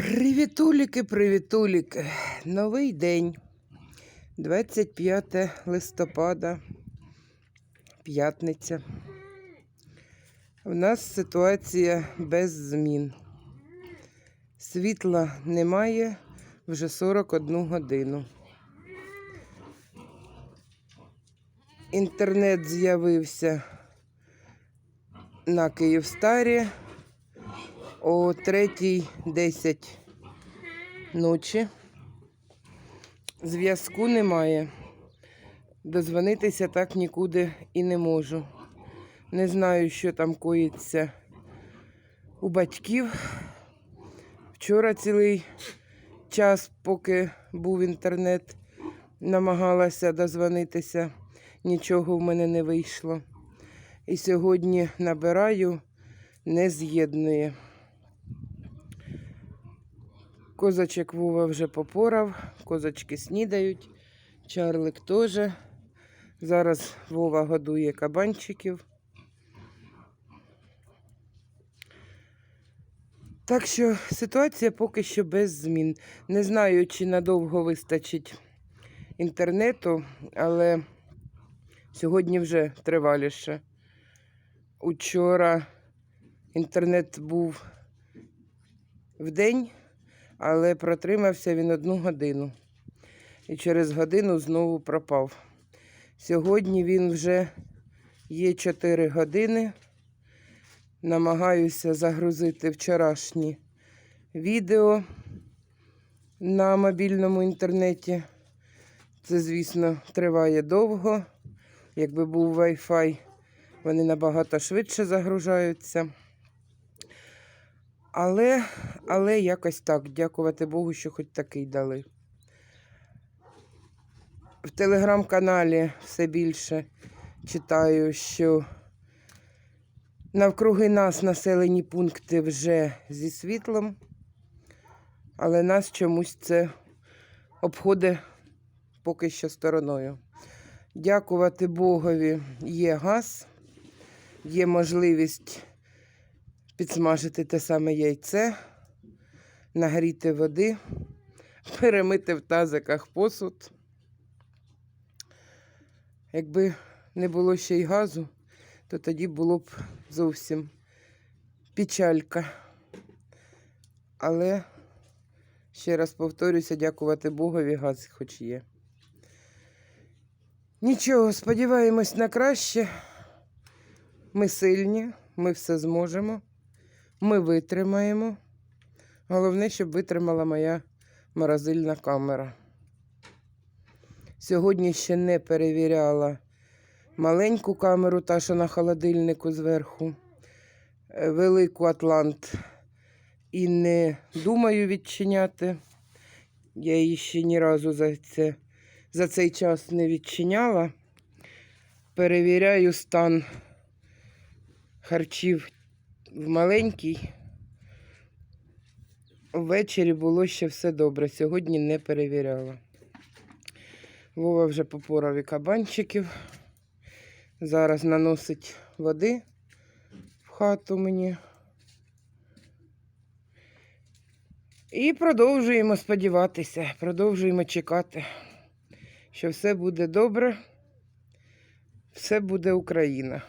Привітуліки, привітуліки. Новий день. 25 листопада, п'ятниця. У нас ситуація без змін. Світла немає вже 41 годину. Інтернет з'явився на Київстарі о 3.10 ночі. Зв'язку немає. Дозвонитися так нікуди і не можу. Не знаю, що там коїться у батьків. Вчора цілий час, поки був інтернет, намагалася дозвонитися. Нічого в мене не вийшло. І сьогодні набираю, не з'єднує. Козачок Вова вже попорав, козочки снідають, чарлик теж. Зараз Вова годує кабанчиків. Так що ситуація поки що без змін. Не знаю, чи надовго вистачить інтернету, але сьогодні вже триваліше. Учора інтернет був в день, але протримався він одну годину. І через годину знову пропав. Сьогодні він вже є 4 години. Намагаюся загрузити вчорашні відео на мобільному інтернеті. Це, звісно, триває довго. Якби був Wi-Fi, вони набагато швидше загружаються. Але, але якось так, дякувати Богу, що хоч такий дали. В телеграм-каналі все більше читаю, що навкруги нас населені пункти вже зі світлом, але нас чомусь це обходить поки що стороною. Дякувати Богові, є газ, є можливість підсмажити те саме яйце, нагріти води, перемити в тазиках посуд. Якби не було ще й газу, то тоді було б зовсім печалька. Але ще раз повторюся, дякувати Богові, газ хоч є. Нічого, сподіваємось на краще. Ми сильні, ми все зможемо, ми витримаємо. Головне, щоб витримала моя морозильна камера. Сьогодні ще не перевіряла маленьку камеру, та що на холодильнику зверху, е, велику Атлант. І не думаю відчиняти. Я її ще ні разу за, це, за цей час не відчиняла. Перевіряю стан харчів в маленькій. Ввечері було ще все добре. Сьогодні не перевіряла. Вова вже попорав і кабанчиків. Зараз наносить води в хату мені. І продовжуємо сподіватися, продовжуємо чекати, що все буде добре, все буде Україна.